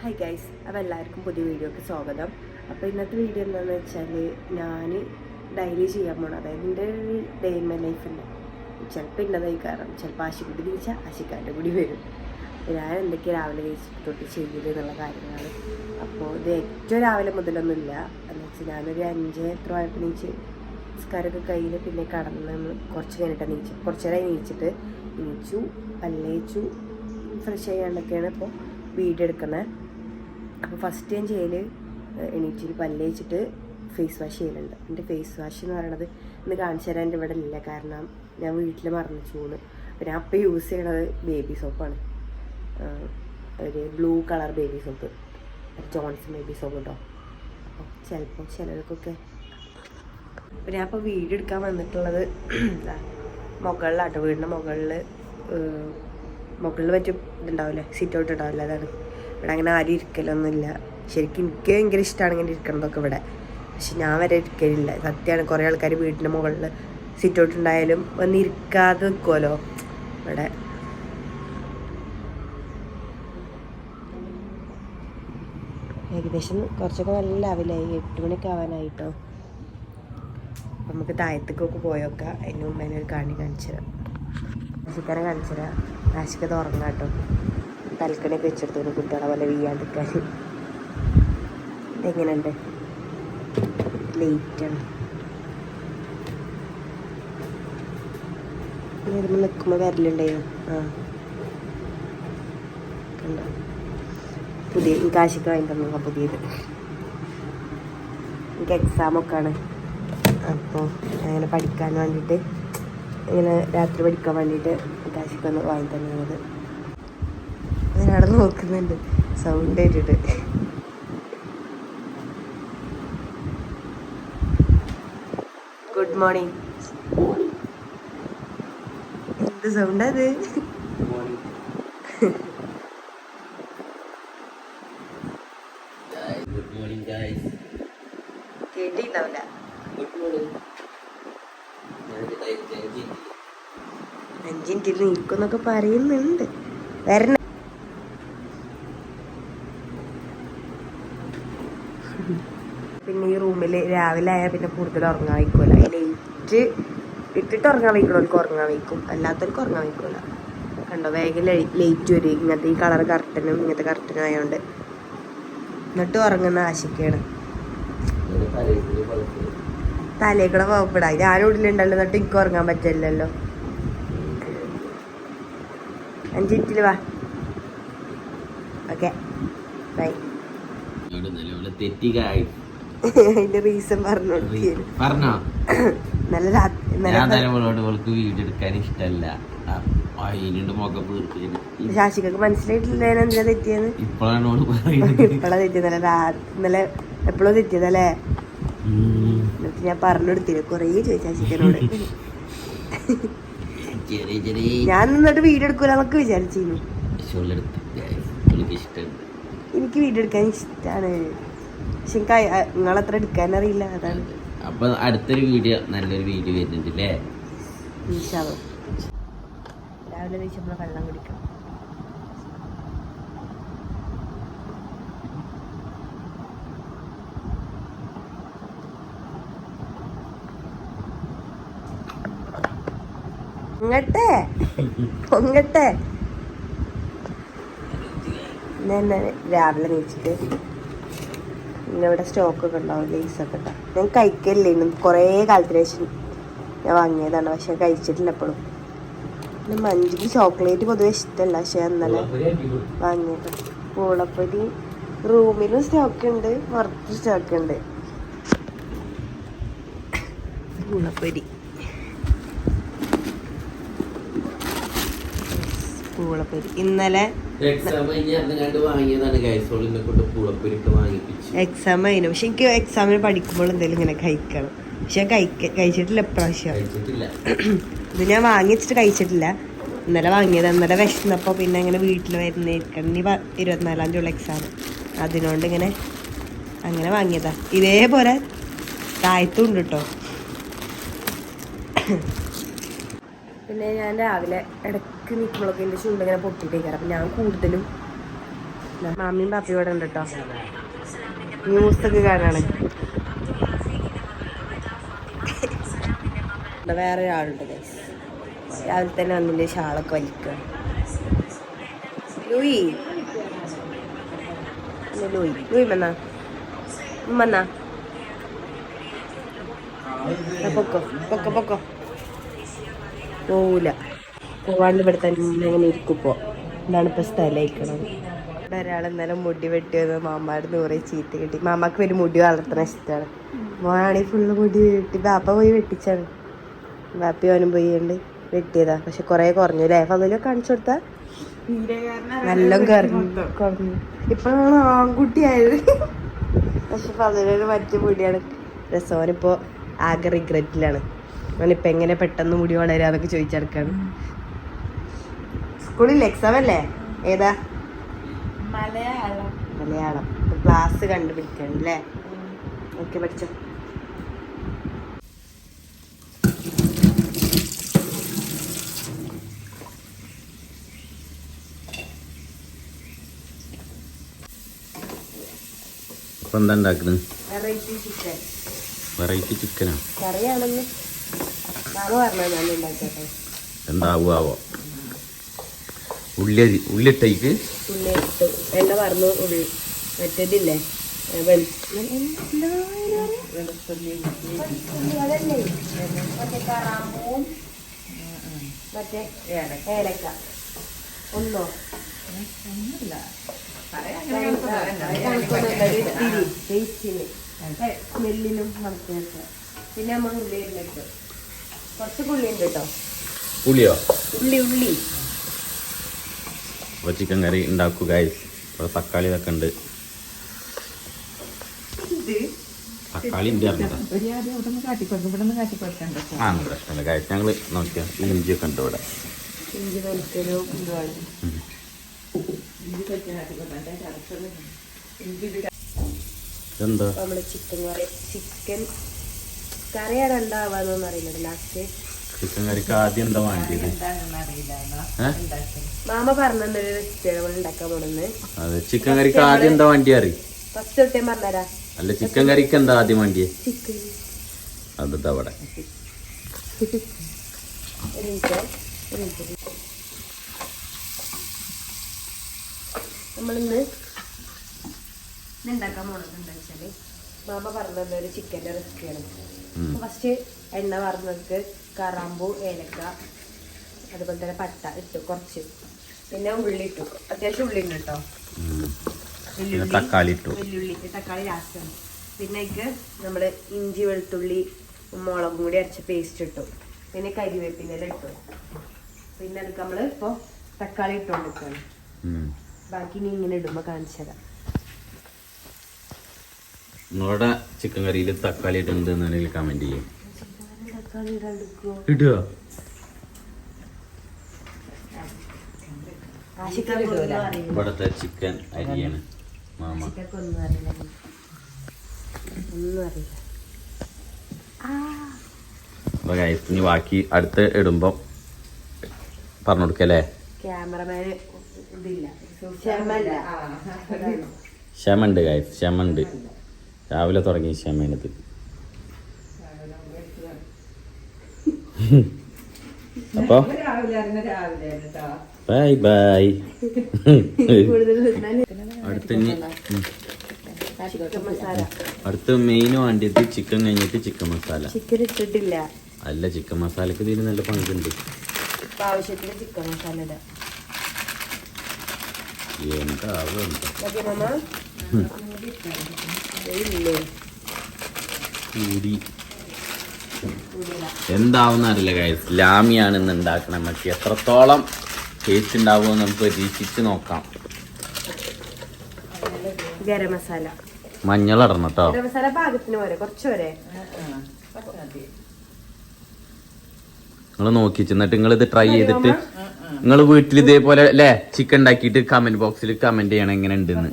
Hi guys അപ്പോൾ എല്ലാവർക്കും പുതിയ വീഡിയോക്ക് സ്വാഗതം. അപ്പോൾ ഇന്നത്തെ വീഡിയോ എന്താണെന്ന് വെച്ചാൽ ഞാൻ ഡയറി ചെയ്യാൻ പോകണം അതായത് എന്റെ ഡേ ഇൻ മൈ ലൈഫിന്റെ ചിലപ്പോൾ ഇന്നതായി കാരണം ചിലപ്പോൾ ആശിക്കുട്ടി തിരിച്ചാൽ ആശിക്കാന്റെ കൂടി വരും. ഞാൻ എന്തൊക്കെ രാവിലെ തൊട്ട് ചെയ്യൽ എന്നുള്ള കാര്യങ്ങളാണ്. അപ്പോൾ ഇത് ഏറ്റവും രാവിലെ മുതലൊന്നുമില്ല. എന്ന് വെച്ചാൽ ഞാനൊരു അഞ്ച് എത്ര ആയപ്പോൾ നീച്ച് നിസ്കാരമൊക്കെ കയ്യിൽ പിന്നെ കടന്ന് കുറച്ച് കഴിഞ്ഞിട്ട് നീച്ചു. കുറച്ച് നേരം നീച്ചിട്ട് നീച്ചു പല്ലേച്ചു ഫ്രഷ് ചെയ്യാണ്ടൊക്കെയാണ് ഇപ്പോൾ വീഡിയോ എടുക്കുന്നത് അപ്പോൾ ഫസ്റ്റ് ഞാൻ ചെയ്യൽ എണീറ്റിൽ പല്ലേച്ചിട്ട് ഫേസ് വാഷ് ചെയ്യലുണ്ട്. എന്റെ ഫേസ് വാഷ് എന്ന് പറയണത് ഇന്ന് കാണിച്ചു തരാൻ എന്റെ ഇവിടെ ഇല്ല കാരണം ഞാൻ വീട്ടിൽ മറന്നു ചൂന്ന് അപ്പോൾ ഞാൻ യൂസ് ചെയ്യണത് ബേബി സോപ്പാണ് ഒരു blue colour baby soap Johnson baby soap കേട്ടോ അപ്പോൾ ചിലപ്പോൾ ചിലർക്കൊക്കെ. അപ്പോൾ ഞാൻ ഇപ്പോൾ വീട് എടുക്കാൻ വന്നിട്ടുള്ളത് മുകളിലാട്ടോ. വീടിന്റെ മുകളിൽ മുകളിൽ പറ്റും ഇതുണ്ടാവില്ലേ? സിറ്റ് ഔട്ട് ഉണ്ടാവില്ല അതാണ്. ഇവിടെ അങ്ങനെ ആരും ഇരിക്കലൊന്നുമില്ല. ശരിക്കും എനിക്ക് ഭയങ്കര ഇഷ്ടമാണ് ഇങ്ങനെ ഇരിക്കണതൊക്കെ ഇവിടെ. പക്ഷെ ഞാൻ വരെ ഇരിക്കലില്ല. സത്യമാണ് കുറേ ആൾക്കാർ വീടിന്റെ മുകളിൽ സിറ്റ് ഔട്ട് വന്ന് ഇരിക്കാതെ നിൽക്കുമല്ലോ ഇവിടെ. ഏകദേശം കുറച്ചൊക്കെ നല്ല ലാവിലായി. എട്ട് മണിക്ക് ആവാനായിട്ടോ. നമുക്ക് താഴത്തേക്കൊക്കെ പോയൊക്കെ. അതിന് മുമ്പ് അതിനൊരു കാണി കാണിച്ചു തരാം കാണിച്ചു തരാം ആശിക്കത് ഉറങ്ങാം കേട്ടോ. തലക്കണിയൊക്കെ വെച്ചെടുത്തു കുട്ടികളെ പോലെ വീയാണ്ടിരിക്കാൻ ഇതെങ്ങനെയുണ്ട്? ലേറ്റാണ് വരുമ്പോൾ നിൽക്കുമ്പോൾ വരലുണ്ടായോ ആ. കണ്ടോ? പുതിയ കാശിക്ക് വാങ്ങി പുതിയത്. എനിക്ക് എക്സാമൊക്കെ ആണ് അപ്പോൾ അങ്ങനെ പഠിക്കാൻ വേണ്ടിയിട്ട് ഇങ്ങനെ രാത്രി പഠിക്കാൻ വേണ്ടിയിട്ട് കാശിക്കൊന്ന് വാങ്ങി തന്നത് ഞാനവിടെ നോക്കുന്നുണ്ട്. സൗണ്ട് ആയിട്ടിട്ട് ഗുഡ് മോർണിംഗ് എന്ത് സൗണ്ട് അത്? അഞ്ച് അഞ്ചിന്റെ നിൽക്കുന്നൊക്കെ പറയുന്നുണ്ട്. വരണ പിന്നെ ഈ റൂമിൽ രാവിലെ ആയാൽ പിന്നെ കൂടുതൽ ഉറങ്ങാൻ വയ്ക്കൂല. ലൈറ്റ് ഇട്ടിട്ട് ഉറങ്ങാൻ വയ്ക്കണവർക്ക് ഉറങ്ങാൻ വയ്ക്കും. അല്ലാത്തവർക്ക് ഉറങ്ങാൻ വയ്ക്കൂല. കണ്ടോ? വേഗം ലൈറ്റ് വരും. ഇങ്ങനത്തെ ഈ കളർ കർട്ടനും ഇങ്ങനത്തെ കർട്ടനും ആയതുകൊണ്ട് എന്നിട്ട് ഉറങ്ങുന്ന ആശയ്ക്കാണ് തലേക്കുള്ള തലേക്കൂടെ പോകപ്പെടാ ഞാനും ഉള്ളിലുണ്ടല്ലോ? എന്നിട്ട് എനിക്ക് ഉറങ്ങാൻ പറ്റില്ലല്ലോ. അഞ്ച് മിനിറ്റിൽ വാ. ഓക്കെ. ബൈ. തെറ്റി ഗായ്സ് അതിന്റെ റീസൺ പറഞ്ഞു? നല്ല വീഡിയോ എടുക്കാൻ ശാശിക്കൊക്കെ മനസ്സിലായിട്ടില്ല ഞാൻ എന്തിനാ തെറ്റിയെന്ന്? ഇപ്പോഴാണ് തെറ്റിയത് ഇന്നലെ എപ്പോഴോ തെറ്റിയതല്ലേ? എന്നിട്ട് ഞാൻ പറഞ്ഞു കൊടുത്തില്ല കുറേ ചോദിച്ചു ശാശിക്കനോട്. ഞാൻ നിന്നിട്ട് വീഡിയോ എടുക്കൂല എന്നൊക്കെ വിചാരിച്ചിരുന്നു എനിക്ക് വീഡിയോ എടുക്കാൻ ഇഷ്ടമാണ് പക്ഷെ നിങ്ങളത്ര എടുക്കാൻ അറിയില്ല അതാണ്. അപ്പൊ അടുത്തൊരു വീഡിയോ നല്ലൊരു വീഡിയോ വരുന്നുണ്ട് അല്ലേ രാവിലെ കഴിച്ച് നമ്മൾ വെള്ളം കുടിക്കണം. പൊങ്ങട്ടെ? പൊങ്ങട്ടെ? രാവിലെ നീച്ചിട്ട് പിന്നെ ഇവിടെ സ്റ്റോക്കൊക്കെ ഉണ്ടാവും ലേസൊക്കെ ഉണ്ടാവും. ഞാൻ കഴിക്കലില്ലേ ഇന്നും. കുറേ കാലത്തിന് ശേഷം ഞാൻ വാങ്ങിയതാണ് പക്ഷെ കഴിച്ചിട്ടില്ല എപ്പോഴും. പിന്നെ മഞ്ചിക്ക് ചോക്ലേറ്റ് പൊതുവെ ഇഷ്ടമല്ല പക്ഷെ ഇന്നലെ വാങ്ങിയത് പൂളപ്പൊരി റൂമിലും സ്റ്റോക്ക് ഉണ്ട് പുറത്ത് സ്റ്റോക്ക് ഉണ്ട്. പൂളപ്പൊരി പൂളപ്പൊരി ഇന്നലെ എക്സാം കഴിഞ്ഞു വാങ്ങിയതാണ് ഗൈസ് ഓളിനെ കൊണ്ട് പുളപ്പൊരിട്ട് വാങ്ങിപ്പിച്ചു. എക്സാം ആയിരുന്നു പക്ഷെ എനിക്ക് എക്സാമിന് പഠിക്കുമ്പോൾ എന്തെങ്കിലും ഇങ്ങനെ കഴിക്കണം. പക്ഷെ കഴിക്ക കഴിച്ചിട്ടില്ല ഇപ്രാവശ്യം. ഇത് ഞാൻ വാങ്ങി വെച്ചിട്ട് കഴിച്ചിട്ടില്ല. ഇന്നലെ വാങ്ങിയത്. ഇന്നലെ വിശന്നപ്പോൾ പിന്നെ ഇങ്ങനെ വീട്ടിൽ വരുന്നേക്കണം ഇനി ഇരുപത്തിനാലാം തീയതി എക്സാം അതിനോണ്ട് ഇങ്ങനെ അങ്ങനെ വാങ്ങിയതാ. ഇതേപോലെ താഴത്തും ഉണ്ട് കേട്ടോ പിന്നെ ഞാൻ രാവിലെ ഇടയ്ക്ക് നിൽക്കുമ്പോഴൊക്കെ എന്റെ ചുണ്ടിങ്ങനെ പൊട്ടിയിട്ടേക്കാറ് അപ്പം ഞാൻ കൂടുതലും മാമിയും പാപ്പയും ഇവിടെ ഉണ്ട് കേട്ടോ. ന്യൂസൊക്കെ കാണാണ്. വേറെ ഒരാളുണ്ട്. രാവിലെ തന്നെ വന്നിന്റെ ഷാളൊക്കെ വലിക്കുക. ലൂയി. ലൂയി. ലൂയി വന്നാ. ആ, പൊക്കോ പൊക്കോ പൊക്കോ. പോവൂല. പോവാണ്ട് ഇവിടെ തന്നെ അങ്ങനെ ഇരിക്കുമ്പോ എന്താണ് ഇപ്പൊ സ്ഥലയിക്കണം ഇവിടെ ഒരാൾ ഇന്നലെ മുടി വെട്ടിയത് മാമാട് നൂറെ ചീത്ത കിട്ടി. മാമാക്ക് ഒരു മുടി വളർത്തണ ഇഷ്ടമാണ് മോനാണെങ്കിൽ ഫുള്ള് മുടി വെട്ടി. ബാപ്പ പോയി വെട്ടിച്ചാണ്. ബാപ്പി ഓനും പോയി ഉണ്ട് വെട്ടിയതാ. പക്ഷെ കൊറേ കുറഞ്ഞു അല്ലേ? ഫതിലൊക്കെ കാണിച്ചു കൊടുത്താ? നല്ല കുറഞ്ഞു. ഇപ്പോഴാണ് ആൺകുട്ടിയായത് പക്ഷെ ഫതിലൊരു മറ്റു മുടിയാണ്. രസോനിപ്പോ ആകെ റിഗ്രറ്റിലാണ് അവനിപ്പോ എങ്ങനെ പെട്ടെന്ന് മുടി വളരാന്നൊക്കെ ചോദിച്ചെടുക്കാണ്. സ്കൂളിൽ എക്സാം അല്ലേ? ഏതാ? മലയാളം. മലയാളം. ക്ലാസ് കണ്ടുപിടിക്കണം അല്ലേ? ഓക്കെ പഠിച്ച. അപ്പൊ എന്താ ഉണ്ടാക്കുന്നത് വെറൈറ്റി ചിക്കൻ വെറൈറ്റി ചിക്കനാ കറിയാണെന്ന് എന്താവുമാവോ ഉള്ളി ഉള്ളിട്ടേക്ക്. ഉള്ളി ഇട്ടു എണ്ണ പറഞ്ഞു ഉള്ളി മറ്റേതില്ലേ? മറ്റേ ഏലക്ക. സ്മെല്ലിനും നമുക്ക് പിന്നെ നമ്മൾ ഉള്ളി ഇട്ട് കുറച്ച് ഉള്ളി ഉണ്ട് കേട്ടോ. പുളിയോ? ഉള്ളി ഉള്ളി. അപ്പോൾ ചിക്കൻ കറി ഉണ്ടാക്കുക ഇവിടെ തക്കാളി ഇതൊക്കെ ഉണ്ട്. തക്കാളി ഉണ്ട് അറിഞ്ഞതാ ആ പ്രശ്നമില്ല. ഞങ്ങൾ നോക്കിയാൽ ഇഞ്ചിയൊക്കെ ഉണ്ട് ഇവിടെ. ഇഞ്ചി ഇതെന്താ? കറി. ചിക്കൻ കറിയാണ് ഉണ്ടാവാന്നൊന്നും അറിയില്ല ലാസ്റ്റ്. ചിക്കൻ കറിക്ക് ആദ്യം എന്താ വാങ്ങിയത് മാമ പറഞ്ഞൊരു റെസിപ്പി നമ്മൾ ഉണ്ടാക്കാൻ പോണെന്ന്. അതെ ചിക്കൻ കറിക്ക് ആദ്യം എന്താ വണ്ടി അറി ഫസ്റ്റ് തൊട്ടേ അല്ല ചിക്കൻ കറിക്ക് എന്താ ആദ്യം വണ്ടിയെ? ചിക്കൻ. അത് ദാ അവിടെ നമ്മളിന്ന് ഇന്ന് ഉണ്ടാക്കാൻ പോണെന്ന് എന്താ വെച്ചാൽ? മാമ പറഞ്ഞ ചിക്കന്റെ റെസിപ്പിയാണ്. ഫസ്റ്റ് എണ്ണ വറുന്നവർക്ക് കറാമ്പൂ ഏലക്ക അതുപോലെ തന്നെ പട്ട ഇട്ടു കുറച്ച്. പിന്നെ ഉള്ളി ഇട്ടു. അത്യാവശ്യം ഉള്ളി ഉണ്ട് കേട്ടോ തക്കാളി ഇട്ടു. വെല്ലുള്ളി തക്കാളി ലാസ്റ്റ് പിന്നെ അതിക്ക് നമ്മൾ ഇഞ്ചി വെളുത്തുള്ളി മുളകും കൂടി അരച്ച പേസ്റ്റ് ഇട്ടു. പിന്നെ കരിവേപ്പിന്റെ ഇട്ടു. പിന്നെ അതൊക്കെ നമ്മൾ ഇപ്പോൾ തക്കാളി ഇട്ടുകൊണ്ടിരിക്കുകയാണ് ബാക്കി ഇനി ഇങ്ങനെ ഇടുമ്പോൾ കാണിച്ചു തരാം. നിങ്ങളുടെ ചിക്കൻ കറിയിൽ തക്കാളി ഇട്ടുണ്ട് എന്നാണെങ്കിൽ കമന്റ് ചെയ്യും. ഇടുക. ഇവിടുത്തെ ചിക്കൻ അരിയാണ് മാമ. അപ്പൊ ഇനി ബാക്കി അടുത്ത് ഇടുമ്പോ പറഞ്ഞു കൊടുക്കല്ലേ? ക്യാമറമാന് ഇതില്ല. ക്ഷമല്ല രാവിലെ തുടങ്ങി ക്ഷമേനത് അപ്പോ? Bye bye. അടുത്ത അടുത്ത മെയിൻ വേണ്ടിയത് ചിക്കൻ കഴിഞ്ഞിട്ട് ചിക്കൻ മസാല ചിക്കൻ ഇട്ടിട്ടില്ല. അല്ല ചിക്കൻ മസാലക്ക് ഇതിന് നല്ല പങ്കുണ്ട് എന്താ ആവശ്യത്തിന് ചിക്കൻ മസാല ഇല്ലേ കൂടി. എന്താവുന്ന അറിയില്ല ഗൈസ് ലാമിയാണ് ഇന്ന് ഉണ്ടാക്കണം മറ്റേ എത്രത്തോളം ടേസ്റ്റ് ഉണ്ടാവുമെന്ന് നമുക്ക് പരീക്ഷിച്ച് നോക്കാം. ഗരം മസാല. മഞ്ഞൾ ഇടണം കേട്ടോ ഗരം മസാല പാകത്തിന് പോരെ കുറച്ച് നിങ്ങൾ നോക്കി എന്നിട്ട് നിങ്ങൾ ഇത് ട്രൈ ചെയ്തിട്ട് നിങ്ങൾ വീട്ടിൽ ഇതേപോലെ അല്ലേ ചിക്കൻ ഉണ്ടാക്കിയിട്ട് കമന്റ് ബോക്സിൽ കമന്റ് ചെയ്യണം എങ്ങനെ ഉണ്ടെന്ന്.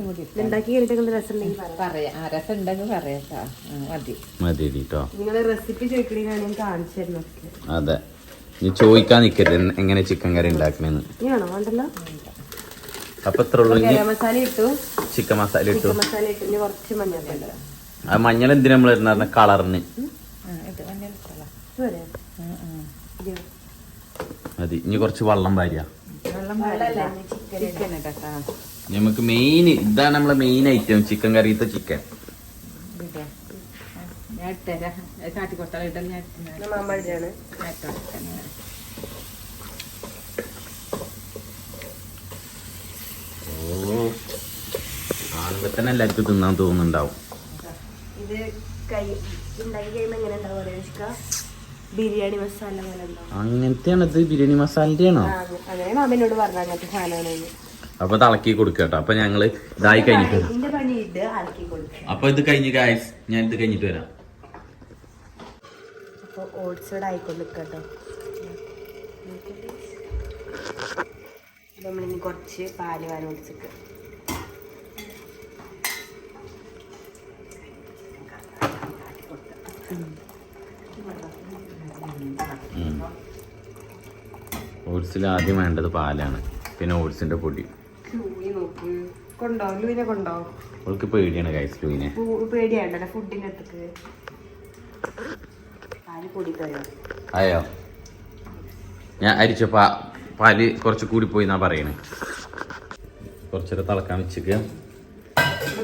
മതി. മതി കേട്ടോ അതെ. നീ ചോദിക്കാൻ നിക്കരുത്. എങ്ങനെ ചിക്കൻ കറി ഉണ്ടാക്കണെന്ന്. അപ്പൊ ഇത്ര ഉള്ളൂ. ഇനി മസാല ഇട്ടു. ചിക്കൻ മസാല ഇട്ടു. ചിക്കൻ മസാല ഇട്ടു. ഇനി കുറച്ച് മഞ്ഞൾപ്പൊടി ആ മഞ്ഞൾ എന്തിനാ നമ്മൾ ഇടുന്ന കളറിന്. ഇത് മഞ്ഞൾ ഇട്ടോളാം. പോരെ? ഉം, ഉം. ഇത് മതി. ഇനി കുറച്ച് വെള്ളം വാരിയ. നമുക്ക് മെയിൻ ഇതാണ് നമ്മളെ മെയിൻ ഐറ്റം ചിക്കൻ കറിയത്തെ ചിക്കൻ. ഓ കാണുമ്പോ തന്നെ എല്ലാവർക്കും തിന്നാൻ തോന്നുന്നുണ്ടാവും. ഇത് കൈ ഉണ്ടാക്കി എങ്ങനെ ഉണ്ടാവും ബിരിയാണി മസാല അങ്ങനത്തെയാണ് ഇത് ബിരിയാണി മസാലന്റെ ആണോ അങ്ങനെ മാമനോട് പറഞ്ഞു അങ്ങനത്തെ സാധനമാണ് അപ്പൊ തിളക്കി കൊടുക്കട്ടോ അപ്പൊ ഞങ്ങൾ ഇതായി കഴിഞ്ഞിട്ട് അപ്പൊ ഇത് കഴിഞ്ഞ് ഗായ്സ് ഞാൻ ഇത് കഴിഞ്ഞിട്ട് വരാം. അപ്പോൾ ഓട്സ് ഇവിടെ ആയിക്കൊണ്ട് കേട്ടോ നമ്മളിനി കുറച്ച് പാൽ വാരി ഒടിച്ചിട്ട് ഓട്സിൽ ആദ്യം വേണ്ടത് പാലാണ്. പിന്നെ ഓട്സിന്റെ പൊടി. അവൾക്ക് പേടിയാണ് ഗൈസ് ലൂവിനെ പൂ- പേടിയാണ്ടല്ലോ ഫുഡിന്റെ അടുത്തേക്ക്. അയ്യോ ഞാൻ അരിച്ച പാ പാൽ കുറച്ച് കൂടി പോയി എന്നാ പറയണേ. കുറച്ചേരം തിളക്കാൻ വെച്ചിക്ക്.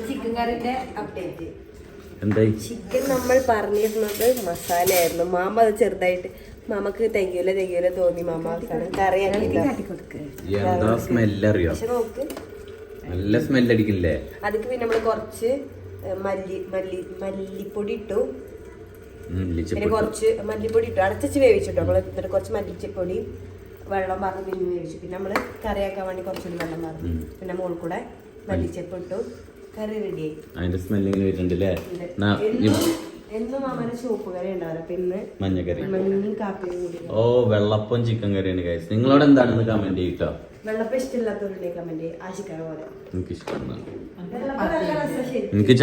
ചിക്കൻ കറിന്റെ അപ്ഡേറ്റ് എന്തായി? ചിക്കൻ നമ്മൾ പറഞ്ഞിരുന്നത് മസാലയായിരുന്നു. മാമ അത് ചെറുതായിട്ട് മാമക്ക് തെയ്യൂല തെയ്യൂല തോന്നി മാമ അവസാനം. കാട്ടിക്കൊടുക്ക്. എന്താ സ്മെല്ല് അറിയോ നോക്ക്. നല്ല സ്മെല്ല് അടിക്കില്ലേ അതിക്ക് പിന്നെ നമ്മൾ കുറച്ച് മല്ലി മല്ലി മല്ലിപ്പൊടി ഇട്ടു. പിന്നെ. കുറച്ച് മല്ലിപ്പൊടി ഇട്ടു. അടച്ചു വേവിച്ചിട്ടു. നമ്മൾ എന്നിട്ട് കുറച്ച് മല്ലിപ്പൊടി വെള്ളം പറഞ്ഞ് പിന്നെ വേവിച്ചു. പിന്നെ നമ്മൾ കറിയാക്കാൻ വേണ്ടി കുറച്ചുകൂടി വെള്ളം പറഞ്ഞു പിന്നെ മുകളിൽ കൂടെ മല്ലിച്ചപ്പ് ഇട്ടു. കറി റെഡിയായി അതിന്റെ സ്മെല്ലിങ്ങനെ വരുന്നുണ്ടല്ലേ എന്നാ, ചുവപ്പ് കറി ഉണ്ടാവില്ല. പിന്നെ മഞ്ഞക്കറി. മഞ്ഞയും കാപ്പിയും കൂടി. ഓ വെള്ളപ്പം ചിക്കൻ കറിയാണ് ഗൈസ് നിങ്ങളോട് എന്താണെന്ന് കമന്റ് ചെയ്യട്ടോ? വെള്ളപ്പം ഇഷ്ടമില്ലാത്തവരുടെ കമന്റ് ആശിക്കാൻ പോലെ. എനിക്ക് ഇഷ്ടമാണ്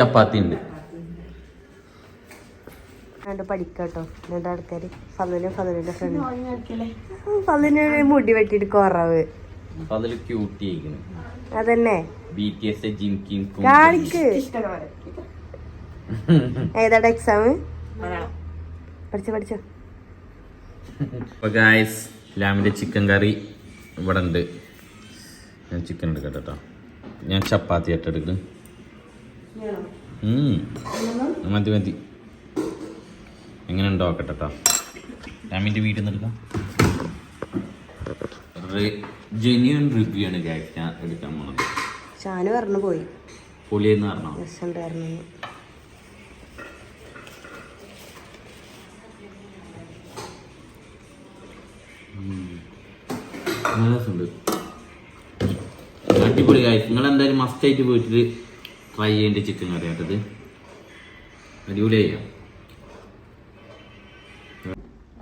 ചപ്പാത്തി ഉണ്ട്. പഠിക്കട്ടോ പഠിക്കാട്ടോ രണ്ട് ആൾക്കാർ ഫലനും ഫലനിന്റെ ഫ്രണ്ട് ഫലന് മുടി വെട്ടിട്ട് കുറവ്. ക്യൂട്ടി അതന്നെ. ബി ടി എസ് ജിം കിം കും. കാണിക്ക്. ഏതാടെ എക്സാം പഠിച്ചോ പഠിച്ചോ. അപ്പൊ ഗായ്സ് ലാമിന്റെ ചിക്കൻ കറി ഇവിടെ ഉണ്ട്. ഞാൻ ചിക്കൻ എടുക്കട്ടെ കേട്ടോ ഞാൻ ചപ്പാത്തി ആയിട്ട് എടുക്കും. മതി മതി. എങ്ങനെ ഉണ്ടോ നോക്കട്ടെ കേട്ടോ ലാമിന്റെ വീട്ടിൽ നിന്ന് എടുക്കാം. ജെന്യൂൻ റിവ്യൂ ആണ് ഗായ്സ് ഞാൻ എടുക്കാൻ പോണത്. ഷാനു പറഞ്ഞു പോയി. പൊളിയെന്ന് പറഞ്ഞോ? നല്ല രസമുണ്ട് അടിപൊളി കാര്യം നിങ്ങൾ എന്തായാലും മസ്റ്റ് ആയിട്ട് വീട്ടിൽ ട്രൈ ചെയ്യേണ്ട ചിക്കൻ കറി കേട്ടത് അടിപൊളി ചെയ്യാം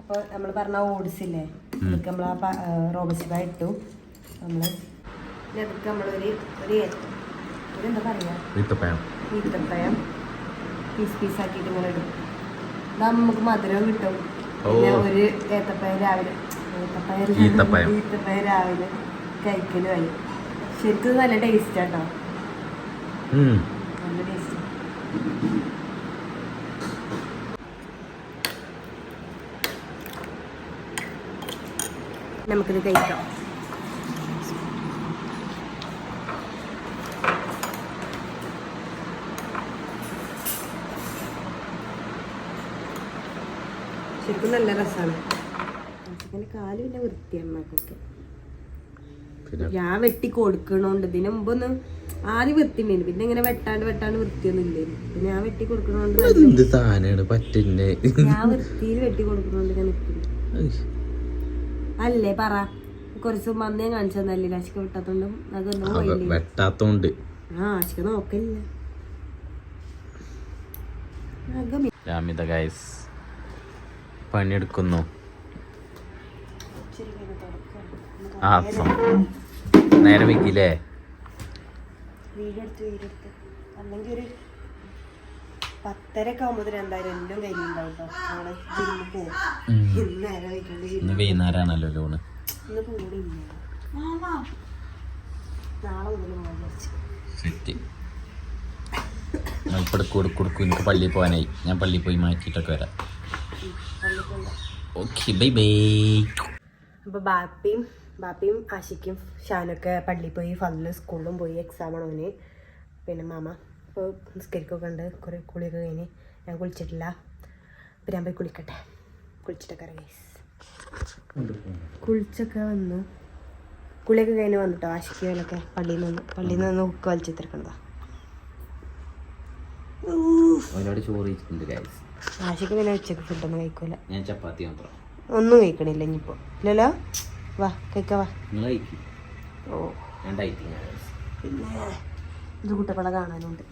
അപ്പോൾ നമ്മൾ പറഞ്ഞ ഓടിച്ചില്ലേ ഇല്ലേ? അതൊക്കെ നമ്മൾ ആ റോബസ്റ്റ് ഇട്ടു. നമ്മൾ അതൊക്കെ നമ്മളൊരു ഒരു എന്താ പറയുക ഈത്തപ്പഴം. ഈത്തപ്പഴം പീസ് പീസ് ആക്കിയിട്ട് ഇങ്ങനെ ഇടും. നമുക്ക് മധുരം കിട്ടും. പിന്നെ ഒരു ഏത്തപ്പഴം രാവിലെ ഈത്തപ്പഴം. ഈത്തപ്പഴം രാവിലെ കഴിക്കലുമായി ശരിക്കും നല്ല ടേസ്റ്റ് ആട്ടോ. നല്ല ടേസ്റ്റ് നമുക്കിത് കഴിക്കാം. ശരിക്കും നല്ല രസമാണ് ചിക്കന്റെ കാൽ പിന്നെ വൃത്തിയമ്മക്കൊക്കെ പിന്നെ? ഞാൻ വെട്ടി കൊടുക്കണോണ്ട് ഇതിന് മുമ്പൊന്നും ആദ്യം വൃത്തിണ്ടായിരുന്നു പിന്നെ ഇങ്ങനെ വെട്ടാണ്ട് വെട്ടാണ്ട് വൃത്തിയൊന്നും പിന്നെ ഞാൻ വെട്ടി കൊടുക്കണോണ്ട് ഞാൻ വൃത്തിയിൽ വെട്ടി കൊടുക്കണോണ്ട് ഞാൻ നിൽക്കുന്നു അല്ലേ പറ. കുറച്ച് മുമ്പ് അന്നേ കാണിച്ചു തന്നല്ലേ? ആശിക്ക വെട്ടാത്തോണ്ടും അതൊന്നും വെട്ടാത്തോണ്ട്. ആ ആശിക്ക നോക്കില്ല ഞാൻ രാമിത ഗൈസ് പണിയെടുക്കുന്നു. ആ നേരെ വെക്കില്ലേ വീഡിയോ എടുത്ത് വീഡിയോ എടുത്ത്. അല്ലെങ്കിൽ ഒരു പത്തരക്കെ ആകുമ്പോൾ എന്തായാലും എല്ലാം കഴിഞ്ഞിട്ടുണ്ടാവും കേട്ടോ നാളെ ജിമ്മിൽ പോകും ഇന്ന് നേരം വൈകിട്ടുണ്ട് ഇന്ന് വൈകുന്നേരമാണല്ലോ ലോണ് ഇന്ന് കൂടിയില്ല നാളെ മുതൽ പോകാൻ വിചാരിച്ചു. സെറ്റ്. ഇപ്പോൾ കൊടുക്കും കൊടുക്കും എനിക്ക് പള്ളിയിൽ പോകാനായി. ഞാൻ പള്ളിയിൽ പോയി മാറ്റിയിട്ടൊക്കെ വരാം. ഓക്കെ ബൈ ബൈ അപ്പോൾ ബാപ്പിയും ബാപ്പിയും ആശിക്കും ഷാനൊക്കെ പള്ളിയിൽ പോയി ഫല്ല് സ്കൂളിലും പോയി എക്സാം ആണ് അവന് പിന്നെ മാമ ഇപ്പോൾ നിസ്കരിക്കൊക്കെ ഉണ്ട് കുറേ കുളിയൊക്കെ കഴിഞ്ഞ് ഞാൻ കുളിച്ചിട്ടില്ല. അപ്പം ഞാൻ പോയി കുളിക്കട്ടെ. കുളിച്ചിട്ടൊക്കെ ഗൈസ് കുളിച്ചൊക്കെ വന്നു കുളിയൊക്കെ കഴിഞ്ഞ് വന്നിട്ടോ? വേലൊക്കെ പള്ളിയിൽ നിന്ന് പള്ളിയിൽ നിന്ന് ഹുക്ക് വലിച്ചെത്തിരിക്കണതാ അവനോട് ചോറ് ആഷിക്ക് പിന്നെ ഉച്ചയ്ക്ക് ഫുഡൊന്നും കഴിക്കൂല. ഞാൻ ചപ്പാത്തി മാത്രം. ഒന്നും കഴിക്കണില്ല ഇനിയിപ്പോൾ ഇല്ലല്ലോ? വാ കഴിക്കവാ ഓ. പിന്നെ ഇത് കുട്ടപ്പള കാണാനുണ്ട്.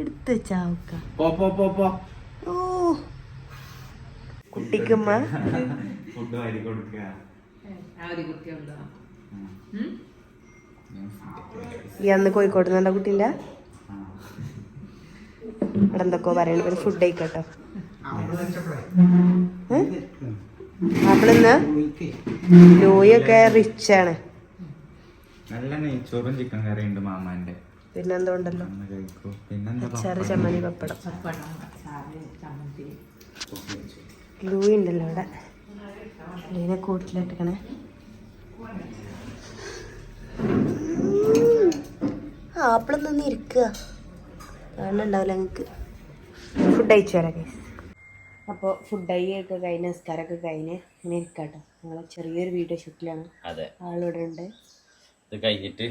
എടുത്ത് ചാവുക്ക പോ പോ പോ പോ. ഓ. കുട്ടിക്കുമ്മ. ഫുഡ് വാരി കൊടുക്കുക. ആ ഒരു കുട്ടിയുണ്ടോ ഈ അന്ന് കോഴിക്കോട് നിന്നുണ്ട കുട്ടീന്റെ ഇവിടെ എന്തൊക്കെയോ പറയണ ഒരു ഫുഡ് കഴിക്കട്ടോ. ആപ്പിളിന്ന് ലൂയൊക്കെ റിച്ച് ആണ് നല്ല നെയ്ച്ചോറും ചിക്കൻ കറിയും ഉണ്ട് മാമാന്റെ ഉണ്ടല്ലോ അച്ചാറ് ചമ്മന്തി പപ്പടം. ലൂയി ഉണ്ടല്ലോ ഇവിടെ കൂട്ടിലിട്ടിക്കണേ നിന്ന് ഇരിക്കുക. ഞങ്ങൾക്ക് ഫുഡ് അയച്ചു തരാം ഗൈസ് അപ്പോൾ ഫുഡ് ഒക്കെ കഴിഞ്ഞ് നിസ്കാരമൊക്കെ കഴിഞ്ഞ് ഇങ്ങനെ ഇരിക്കാട്ടോ. ഞങ്ങൾ ചെറിയൊരു വീഡിയോ ഷൂട്ടിലാണ് അതെ. ആളിവിടെ ഉണ്ട്. ഇത് കഴിഞ്ഞിട്ട്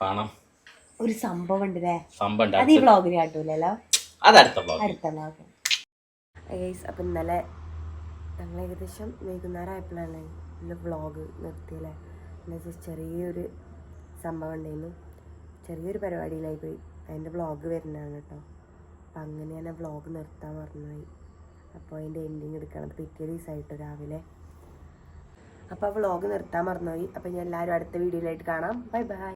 പണം. ഒരു സംഭവം ഉണ്ട് അല്ലേ സംഭവം അത് ഈ വ്ളോഗിൽ കാട്ടൂലല്ലോ അടുത്ത ബ്ലോഗ് അടുത്ത വ്ളോഗ് അപ്പം ഇന്നലെ ഞങ്ങൾ ഏകദേശം വൈകുന്നേരം ആയപ്പോഴാണ് ഇന്ന് വ്ളോഗ് നിർത്തിയല്ലേ. എന്ന് വെച്ചാൽ ചെറിയൊരു സംഭവം ഉണ്ടായിരുന്നു. ചെറിയൊരു പരിപാടിയിലായി പോയി. അതിന്റെ വ്ളോഗ് വരുന്നതാണ് കേട്ടോ. അപ്പം അങ്ങനെ ഞാൻ വ്ളോഗ് നിർത്താൻ മറന്നുപോയി അപ്പോൾ അതിന്റെ എൻഡിങ് എടുക്കണം. പിറ്റേ ദിവസമായിട്ട് രാവിലെ. അപ്പോൾ വ്ളോഗ് നിർത്താൻ മറന്നുപോയി. അപ്പോൾ ഞാൻ എല്ലാവരും അടുത്ത വീഡിയോയിലായിട്ട് കാണാം. Bye bye